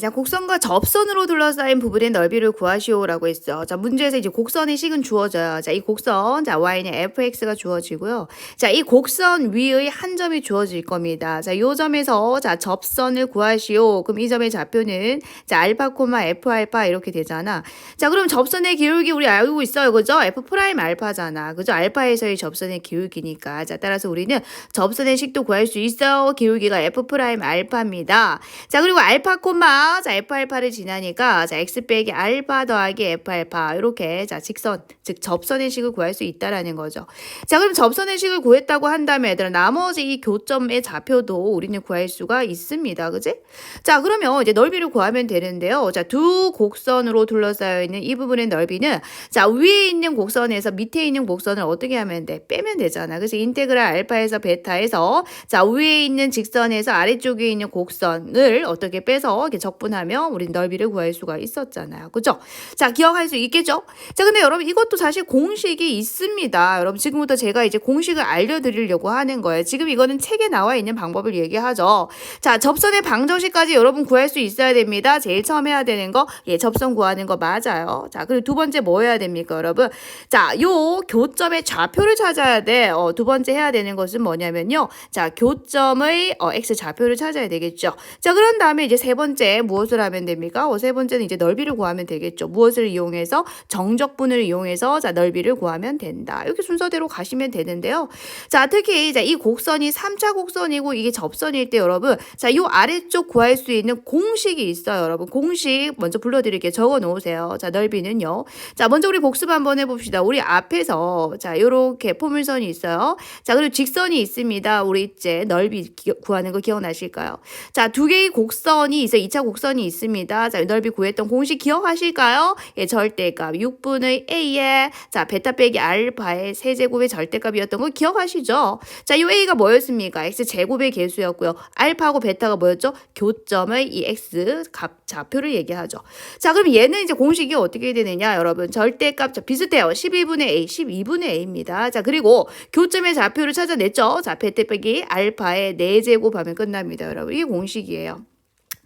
자, 곡선과 접선으로 둘러싸인 부분의 넓이를 구하시오라고 했어. 자, 문제에서 이제 곡선의 식은 주어져요. 자, 이 곡선, 자, y는 fx가 주어지고요. 자, 이 곡선 위의 한 점이 주어질 겁니다. 자, 요 점에서, 자, 접선을 구하시오. 그럼 이 점의 좌표는, 자, 알파, 코마, f 알파 이렇게 되잖아. 자, 그럼 접선의 기울기 우리 알고 있어요. 그죠? f 프라임 알파잖아. 그죠? 알파에서의 접선의 기울기니까. 자, 따라서 우리는 접선의 식도 구할 수 있어. 기울기가 f 프라임 알파입니다. 자, 그리고 알파, 코마, 자, f 알파를 지나니까, 자, x 빼기 알파 더하기 f 알파. 이렇게, 자, 직선, 즉, 접선의 식을 구할 수 있다라는 거죠. 자, 그럼 접선의 식을 구했다고 한다면 얘들아, 나머지 이 교점의 좌표도 우리는 구할 수가 있습니다. 그지? 자, 그러면 이제 넓이를 구하면 되는데요. 자, 두 곡선으로 둘러싸여 있는 이 부분의 넓이는, 자, 위에 있는 곡선에서 밑에 있는 곡선을 어떻게 하면 돼? 빼면 되잖아. 그래서 인테그랄 알파에서 베타에서, 자, 위에 있는 직선에서 아래쪽에 있는 곡선을 어떻게 빼서 이렇게 적 분하면 우린 넓이를 구할 수가 있었잖아요. 그죠? 자, 기억할 수 있겠죠? 자, 근데 여러분 이것도 사실 공식이 있습니다. 여러분 지금부터 제가 이제 공식을 알려드리려고 하는 거예요. 지금 이거는 책에 나와 있는 방법을 얘기하죠. 자, 접선의 방정식까지 여러분 구할 수 있어야 됩니다. 제일 처음 해야 되는 거, 예, 접선 구하는 거 맞아요. 자, 그리고 두 번째 뭐 해야 됩니까, 여러분? 자, 요 교점의 좌표를 찾아야 돼. 어, 두 번째 해야 되는 것은 뭐냐면요. 자, 교점의 어, x 좌표를 찾아야 되겠죠. 자, 그런 다음에 이제 세 번째 무엇을 하면 됩니까? 어, 세 번째는 이제 넓이를 구하면 되겠죠. 무엇을 이용해서 정적분을 이용해서 자, 넓이를 구하면 된다. 이렇게 순서대로 가시면 되는데요. 자, 특히 자, 이 곡선이 3차 곡선이고 이게 접선일 때 여러분, 자, 요 아래쪽 구할 수 있는 공식이 있어요, 여러분. 공식 먼저 불러 드릴게요. 적어 놓으세요. 자, 넓이는요. 자, 먼저 우리 복습 한번 해 봅시다. 우리 앞에서 자, 요렇게 포물선이 있어요. 자, 그리고 직선이 있습니다. 우리 이제 넓이 기- 구하는 거 기억나실까요? 자, 두 개의 곡선이 있어. 2차 곡선이 있습니다. 자, 넓이 구했던 공식 기억하실까요? 예, 절대값 6분의 a의 자, 베타 빼기 알파의 세제곱의 절대값이었던 거 기억하시죠? 자, 이 a가 뭐였습니까? x 제곱의 개수였고요. 알파하고 베타가 뭐였죠? 교점의 이 x 값 좌표를 얘기하죠. 자, 그럼 얘는 이제 공식이 어떻게 되느냐, 여러분? 절대값 자, 비슷해요. 12분의 a, 12분의 a입니다. 자, 그리고 교점의 좌표를 찾아냈죠. 자, 베타 빼기 알파의 4제곱 하면 끝납니다, 여러분. 이게 공식이에요.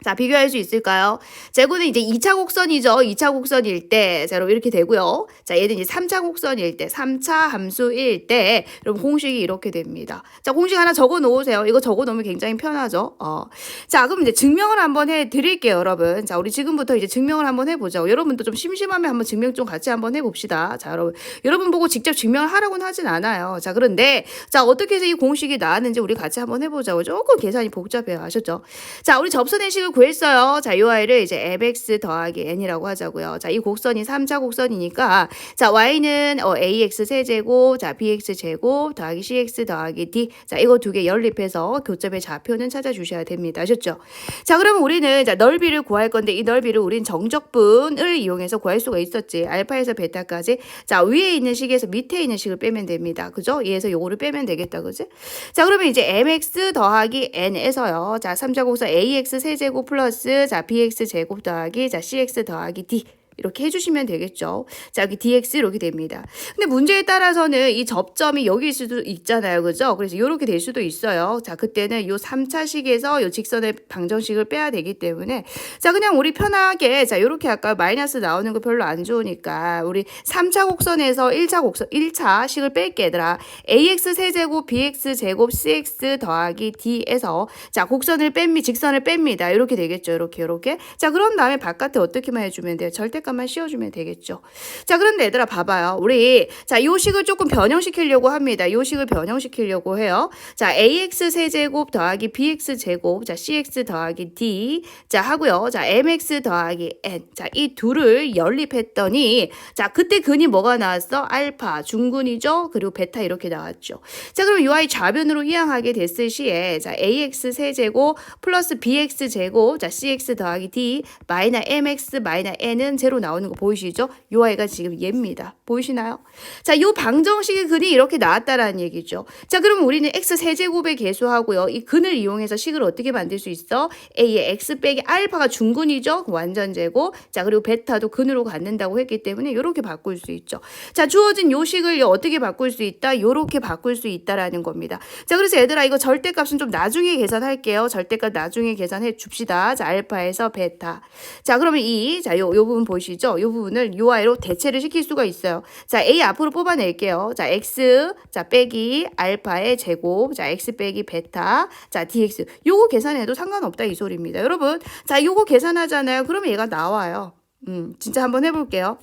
자, 비교할 수 있을까요? 자, 이거는 이제 2차 곡선이죠. 2차 곡선일 때, 자, 여러분 이렇게 되고요. 자, 얘는 이제 3차 곡선일 때, 3차 함수일 때, 여러분 공식이 이렇게 됩니다. 자, 공식 하나 적어 놓으세요. 이거 적어 놓으면 굉장히 편하죠. 어. 자, 그럼 이제 증명을 한번 해 드릴게요, 여러분. 자, 우리 지금부터 이제 증명을 한번 해 보죠. 여러분도 좀 심심하면 한번 증명 좀 같이 한번 해 봅시다. 자, 여러분. 여러분 보고 직접 증명을 하라고는 하진 않아요. 자, 그런데 자, 어떻게 해서 이 공식이 나왔는지 우리 같이 한번 해 보자고. 조금 계산이 복잡해요. 아셨죠? 자, 우리 접선의 식을 구했어요. 자, 이 아이를 이제 mx 더하기 n이라고 하자고요. 자, 이 곡선이 3차 곡선이니까 자, y는 어, ax 세제곱, 자, bx 제곱 더하기 cx 더하기 d. 자, 이거 두 개 연립해서 교점의 좌표는 찾아주셔야 됩니다. 아셨죠? 자, 그러면 우리는 자, 넓이를 구할 건데 이 넓이를 우린 정적분을 이용해서 구할 수가 있었지. 알파에서 베타까지. 자, 위에 있는 식에서 밑에 있는 식을 빼면 됩니다. 그죠? 얘에서 요거를 빼면 되겠다. 그지? 자, 그러면 이제 mx 더하기 n에서요. 자, 3자 곡선 ax 세제곱 플러스 자, bx 제곱 더하기 자, cx 더하기 d 이렇게 해주시면 되겠죠. 자, 여기 dx 이렇게 됩니다. 근데 문제에 따라서는 이 접점이 여기일 수도 있잖아요. 그죠? 그래서 이렇게 될 수도 있어요. 자, 그때는 요 3차식에서 요 직선의 방정식을 빼야 되기 때문에 자, 그냥 우리 편하게 자, 요렇게 할까요? 마이너스 나오는 거 별로 안 좋으니까 우리 3차 곡선에서 1차 곡선 1차 식을 뺄게 얘들아. ax 세제곱 bx 제곱 cx 더하기 d에서 자, 곡선을 뺍니 직선을 뺍니다. 이렇게 되겠죠. 이렇게 이렇게. 자, 그런 다음에 바깥에 어떻게만 해 주면 돼요? 절대값 만 씌워주면 되겠죠. 자, 그런데 얘들아 봐봐요. 우리 자, 요 식을 조금 변형시키려고 합니다. 요 식을 변형시키려고 해요. 자, ax 세제곱 더하기 bx 제곱, 자, cx 더하기 d, 자, 하고요. 자, mx 더하기 n. 자, 이 둘을 연립했더니, 자, 그때 근이 뭐가 나왔어? 알파, 중근이죠? 그리고 베타 이렇게 나왔죠. 자, 그럼 요 아이 좌변으로 이항하게 됐을 시에, 자, ax 세제곱 플러스 bx 제곱, 자, cx 더하기 d, 마이너 mx 마이너 n은 제로 그대로 나오는 거 보이시죠? 요 아이가 지금 얘입니다. 보이시나요? 자, 요 방정식의 근이 이렇게 나왔다라는 얘기죠. 자, 그러면 우리는 x 세제곱의 계수하고요. 이 근을 이용해서 식을 어떻게 만들 수 있어? a의 x 빼기 알파가 중근이죠. 완전 제곱. 자, 그리고 베타도 근으로 갖는다고 했기 때문에 이렇게 바꿀 수 있죠. 자, 주어진 요 식을 어떻게 바꿀 수 있다? 요렇게 바꿀 수 있다라는 겁니다. 자, 그래서 얘들아 이거 절대값은 좀 나중에 계산할게요. 절대값 나중에 계산해 줍시다. 자, 알파에서 베타. 자, 그러면 이, 자, 요, 요 부분 보 이시죠? 요 부분을 요 아이로 대체를 시킬 수가 있어요. 자, A 앞으로 뽑아낼게요. 자, X, 자, 빼기 알파의 제곱, 자, X 빼기 베타, 자, DX. 요거 계산해도 상관없다 이 소리입니다. 여러분, 자, 요거 계산하잖아요. 그러면 얘가 나와요. 음, 진짜 한번 해볼게요.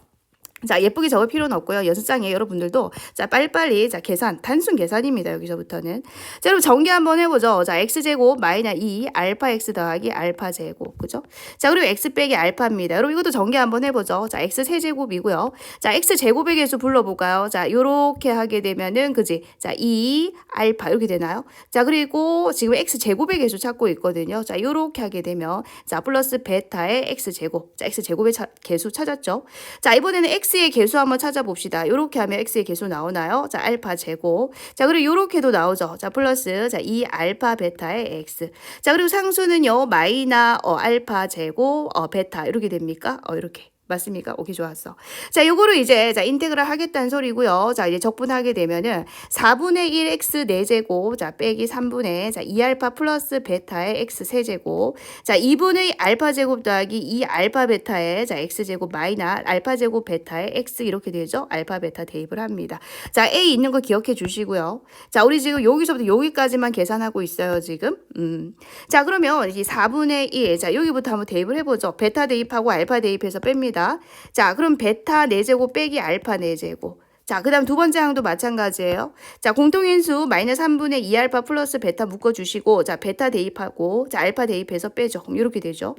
자, 예쁘게 적을 필요는 없고요. 연습장에 여러분들도 자, 빨리빨리 자, 계산, 단순 계산입니다. 여기서부터는. 자, 여러분 정리 한번 해 보죠. 자, x제곱 마이너 2 알파 x 더하기 알파 제곱. 그죠? 자, 그리고 x 빼기 알파입니다. 여러분 이것도 정리 한번 해 보죠. 자, x 세제곱이고요. 자, x 제곱의 개수 불러 볼까요? 자, 요렇게 하게 되면은 그지? 자, 2 알파 이렇게 되나요? 자, 그리고 지금 x 제곱의 개수 찾고 있거든요. 자, 요렇게 하게 되면 자, 플러스 베타의 x 제곱. 자, x 제곱의 차, 개수 찾았죠? 자, 이번에는 x 의 개수 한번 찾아봅시다. 요렇게 하면 x의 개수 나오나요? 자, 알파 제곱. 자, 그리고 요렇게도 나오죠. 자, 플러스 자, 2 알파 베타의 x. 자, 그리고 상수는요. 마이나 어, 알파 제곱 어, 베타 이렇게 됩니까? 어, 이렇게. 맞습니까? 오케이 좋았어. 자, 요거를 이제 자 인테그랄 하겠다는 소리고요. 자, 이제 적분하게 되면은 4분의 1 x 4제곱 자 빼기 3분의 자 2알파 플러스 베타의 x 세제곱 자 2분의 알파 제곱 더하기 2 알파 베타의 자 x 제곱 마이너 알파 제곱 베타의 x 이렇게 되죠. 알파 베타 대입을 합니다. 자, a 있는 거 기억해 주시고요. 자, 우리 지금 여기서부터 여기까지만 계산하고 있어요, 지금. 음. 자, 그러면 이 4분의 1. 자, 여기부터 한번 대입을 해 보죠. 베타 대입하고 알파 대입해서 뺍 자, 그럼 베타 4제곱 빼기 알파 4제곱. 자, 그 다음 두 번째 항도 마찬가지예요. 자, 공통인수 마이너스 3분의 2알파 플러스 베타 묶어주시고, 자, 베타 대입하고, 자, 알파 대입해서 빼죠. 그럼 이렇게 되죠.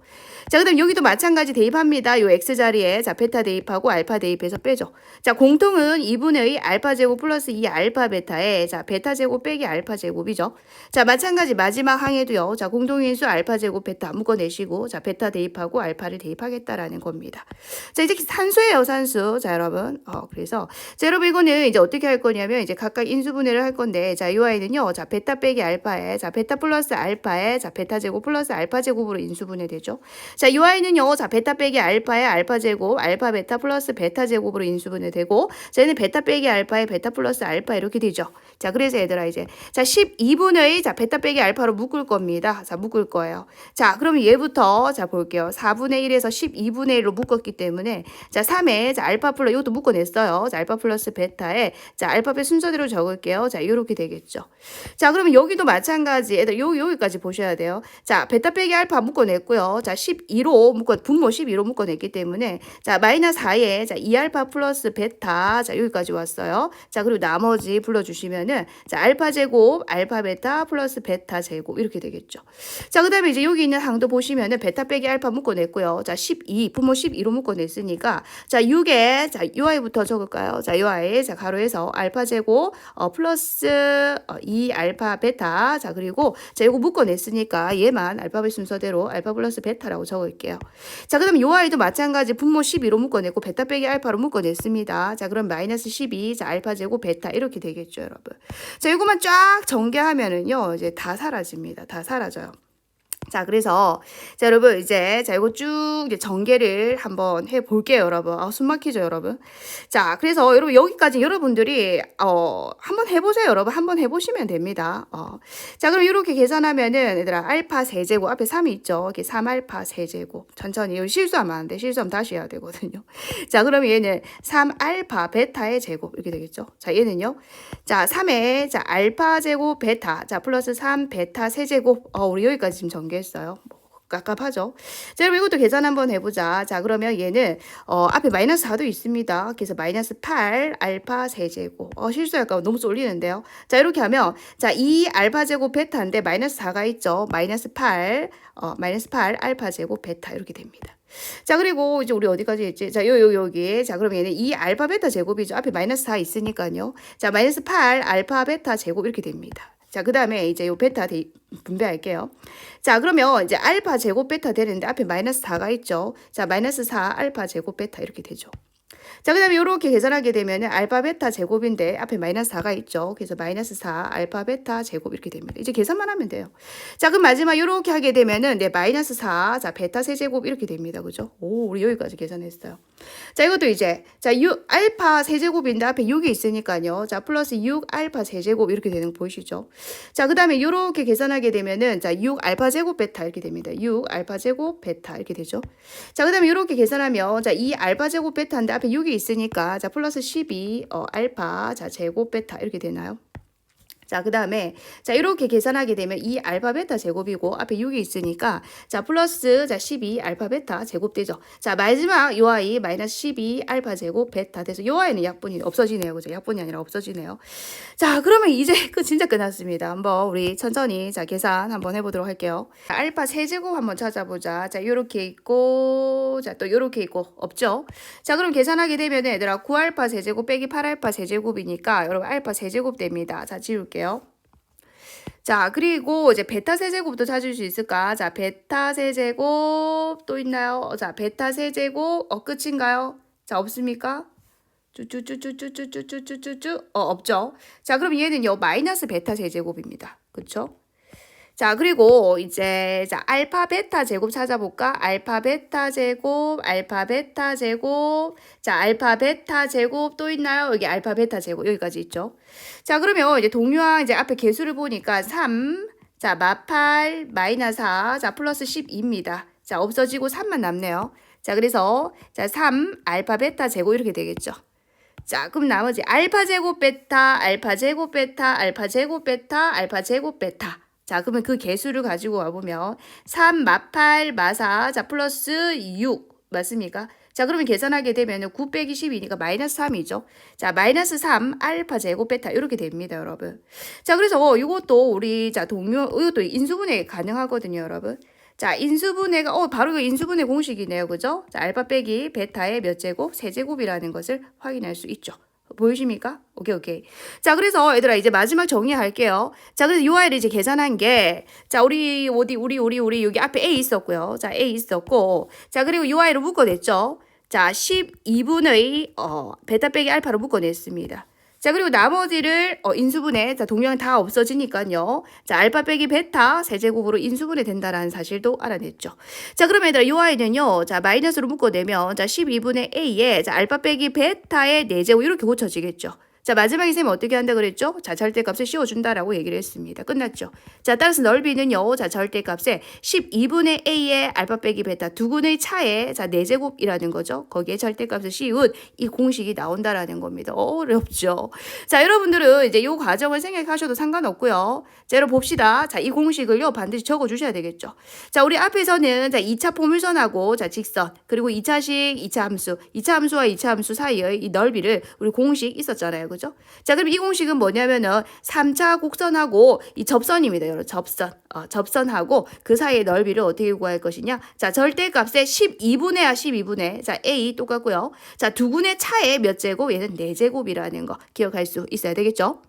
자, 그 다음 여기도 마찬가지 대입합니다. 요 x 자리에, 자, 베타 대입하고 알파 대입해서 빼죠. 자, 공통은 2분의 알파 제곱 플러스 2 알파 베타에, 자, 베타 제곱 빼기 알파 제곱이죠. 자, 마찬가지 마지막 항에도요. 자, 공통인수 알파 제곱 베타 묶어내시고, 자, 베타 대입하고 알파를 대입하겠다라는 겁니다. 자, 이제 산수예요, 산수. 자, 여러분. 어, 그래서, 자, 여러분 이거는 이제 어떻게 할 거냐면 이제 각각 인수분해를 할 건데 자, 이 아이는요. 자, 베타 빼기 알파에 자, 베타 플러스 알파에 자, 베타 제곱 플러스 알파 제곱으로 인수분해 되죠. 자, 이 아이는요. 자, 베타 빼기 알파에 알파 제곱, 알파 베타 플러스 베타 제곱으로 인수분해 되고 자, 얘는 베타 빼기 알파에 베타 플러스 알파 이렇게 되죠. 자, 그래서 얘들아 이제 자, 12분의 자, 베타 빼기 알파로 묶을 겁니다. 자, 묶을 거예요. 자, 그러면 얘부터 자, 볼게요. 4분의 1에서 12분의 1로 묶었기 때문에 자, 3에 자, 알파 플러스 이것도 묶어냈어요. 자, 알파 플러스 베타에 자, 알파벳 순서대로 적을게요. 자, 이렇게 되겠죠. 자, 그러면 여기도 마찬가지. 애들 요 여기까지 보셔야 돼요. 자, 베타 빼기 알파 묶어냈고요. 자, 12로 묶어 분모 12로 묶어냈기 때문에 자, 마이너스 4에 자, 2알파 플러스 베타 자, 여기까지 왔어요. 자, 그리고 나머지 불러 주시면은 자, 알파 제곱, 알파 베타 플러스 베타 제곱 이렇게 되겠죠. 자, 그다음에 이제 여기 있는 항도 보시면은 베타 빼기 알파 묶어냈고요. 자, 12 분모 12로 묶어냈으니까 자, 6에 자, UI부터 적을까요? 자, UI 자, 가로에서 알파 제곱 어, 플러스 어, 2 알파 베타 자, 그리고 자, 이거 묶어냈으니까 얘만 알파벳 순서대로 알파 플러스 베타라고 적을게요. 자, 그다음에 요 아이도 마찬가지 분모 12로 묶어냈고 베타 빼기 알파로 묶어냈습니다. 자, 그럼 마이너스 12 자, 알파 제곱 베타 이렇게 되겠죠, 여러분. 자, 이거만 쫙 전개하면은요. 이제 다 사라집니다. 다 사라져요. 자, 그래서 자, 여러분 이제 자, 이거 쭉 이제 전개를 한번 해 볼게요, 여러분. 아, 숨 막히죠, 여러분. 자, 그래서 여러분 여기까지 여러분들이 어, 한번 해 보세요, 여러분. 한번 해 보시면 됩니다. 어. 자, 그럼 이렇게 계산하면은 얘들아 알파 세제곱 앞에 3이 있죠. 이렇게 3알파 세제곱. 천천히 여기 실수하면 안 돼. 실수하면 다시 해야 되거든요. 자, 그러면 얘는 3알파 베타의 제곱 이렇게 되겠죠. 자, 얘는요. 자, 3에 자, 알파 제곱 베타. 자, 플러스 3 베타 세제곱. 어, 우리 여기까지 지금 전개 했어요. 뭐, 깝깝하죠. 자, 여러분 이것도 계산 한번 해보자. 자, 그러면 얘는 어, 앞에 마이너스 4도 있습니다. 그래서 마이너스 8 알파 세제곱. 어, 실수할까 너무 쏠리는데요. 자, 이렇게 하면 자, 2 알파 제곱 베타인데 마이너스 4가 있죠. 마이너스 8 어, 마이너스 8 알파 제곱 베타 이렇게 됩니다. 자, 그리고 이제 우리 어디까지 했지? 자, 요, 요, 여기. 자, 그럼 얘는 2 알파 베타 제곱이죠. 앞에 마이너스 4 있으니까요. 자, 마이너스 8 알파 베타 제곱 이렇게 됩니다. 자, 그 다음에 이제 요 베타 대, 분배할게요. 자, 그러면 이제 알파 제곱 베타 되는데 앞에 마이너스 4가 있죠. 자, 마이너스 4 알파 제곱 베타 이렇게 되죠. 자, 그 다음에 이렇게 계산하게 되면은 알파 베타 제곱인데 앞에 마이너스 4가 있죠. 그래서 마이너스 4 알파 베타 제곱 이렇게 됩니다. 이제 계산만 하면 돼요. 자, 그럼 마지막 이렇게 하게 되면은 네, 마이너스 4, 자, 베타 세제곱 이렇게 됩니다. 그죠? 오, 우리 여기까지 계산했어요. 자, 이것도 이제 자, 6 알파 세제곱인데 앞에 6이 있으니까요. 자, 플러스 6 알파 세제곱 이렇게 되는 거 보이시죠? 자, 그 다음에 이렇게 계산하게 되면은 자, 6 알파 제곱 베타 이렇게 됩니다. 6 알파 제곱 베타 이렇게 되죠. 자, 그 다음에 이렇게 계산하면 자, 2 알파 제곱 베타인데 앞에 6이 있으니까 자, 플러스 12 어, 알파 자, 제곱 베타 이렇게 되나요? 자, 그 다음에, 자, 이렇게 계산하게 되면 이 알파 베타 제곱이고, 앞에 6이 있으니까, 자, 플러스, 자, 12 알파 베타 제곱 되죠. 자, 마지막 요 아이 마이너스 12 알파 제곱 베타 돼서 요 아이는 약분이 없어지네요. 그죠? 약분이 아니라 없어지네요. 자, 그러면 이제 그 진짜 끝났습니다. 한번 우리 천천히, 자, 계산 한번 해 보도록 할게요. 자, 알파 세제곱 한번 찾아보자. 자, 요렇게 있고, 자, 또 요렇게 있고, 없죠? 자, 그럼 계산하게 되면 얘들아, 9알파 세제곱 빼기 8알파 세제곱이니까, 여러분, 알파 세제곱 됩니다. 자, 지울게요. 자, 그리고 이제 베타 세제곱도 찾을 수 있을까? 자, 베타 세제곱 또 있나요? 어, 자, 베타 세제곱 어 끝인가요? 자, 없습니까? 쭈쭈쭈쭈쭈쭈쭈쭈쭈쭈 어 없죠. 자, 그럼 얘는요 마이너스 베타 세제곱입니다. 그렇죠? 자, 그리고 이제 자, 알파 베타 제곱 찾아볼까? 알파 베타 제곱, 알파 베타 제곱. 자, 알파 베타 제곱 또 있나요? 여기 알파 베타 제곱 여기까지 있죠. 자, 그러면 이제 동류항 이제 앞에 개수를 보니까 3, 자, 마8 마이너스 4, 자, 플러스 12입니다. 자, 없어지고 3만 남네요. 자, 그래서 자, 3 알파 베타 제곱 이렇게 되겠죠. 자, 그럼 나머지 알파 제곱 베타, 알파 제곱 베타, 알파 제곱 베타, 알파 제곱 베타. 자, 그러면 그 개수를 가지고 와보면 3, 마 8, 마 4, 자, 플러스 6 맞습니까? 자, 그러면 계산하게 되면 9 빼기 12니까 마이너스 3이죠. 자, 마이너스 3 알파 제곱 베타 이렇게 됩니다, 여러분. 자, 그래서 이것도 우리 자 동료 이것도 인수분해 가능하거든요, 여러분. 자, 인수분해가 어 바로 그 인수분해 공식이네요. 그죠? 자, 알파 빼기 베타의 몇 제곱? 세 제곱이라는 것을 확인할 수 있죠. 보이십니까? 오케이, 오케이. 자, 그래서 얘들아, 이제 마지막 정리할게요. 자, 그래서 요 아이를 이제 계산한 게, 자, 우리, 어디, 우리, 우리, 우리, 여기 앞에 A 있었고요. 자, A 있었고, 자, 그리고 요 아이를 묶어냈죠. 자, 12분의, 어, 베타 빼기 알파로 묶어냈습니다. 자, 그리고 나머지를 어, 인수분해, 자, 동량 다 없어지니까요. 자, 알파 빼기 베타 세제곱으로 인수분해 된다라는 사실도 알아냈죠. 자, 그러면 얘들아, 요 아이는요, 자, 마이너스로 묶어내면, 자, 12분의 A에, 자, 알파 빼기 베타의 4제곱 이렇게 고쳐지겠죠. 자, 마지막에 쌤이 어떻게 한다 그랬죠? 자, 절대 값을 씌워준다라고 얘기를 했습니다. 끝났죠. 자, 따라서 넓이는요, 자, 절대 값에 12분의 A의 알파 빼기 베타 두 군의 차에, 자, 4제곱이라는 거죠. 거기에 절대값을 씌운 이 공식이 나온다라는 겁니다. 어렵죠. 자, 여러분들은 이제 요 과정을 생각하셔도 상관없고요. 자, 여러분 봅시다. 자, 이 공식을요, 반드시 적어 주셔야 되겠죠. 자, 우리 앞에서는 자, 2차 포물선하고 자, 직선, 그리고 2차식, 2차 함수, 2차 함수와 2차 함수 사이의 이 넓이를 우리 공식 있었잖아요. 그죠? 자, 그럼 이 공식은 뭐냐면은 3차 곡선하고 이 접선입니다. 여러분, 접선. 어, 접선하고 그 사이의 넓이를 어떻게 구할 것이냐? 자, 절대값에 12분의야 12분의. 자, A 똑같고요. 자, 두 군의 차에 몇 제곱? 얘는 4제곱이라는 거 기억할 수 있어야 되겠죠?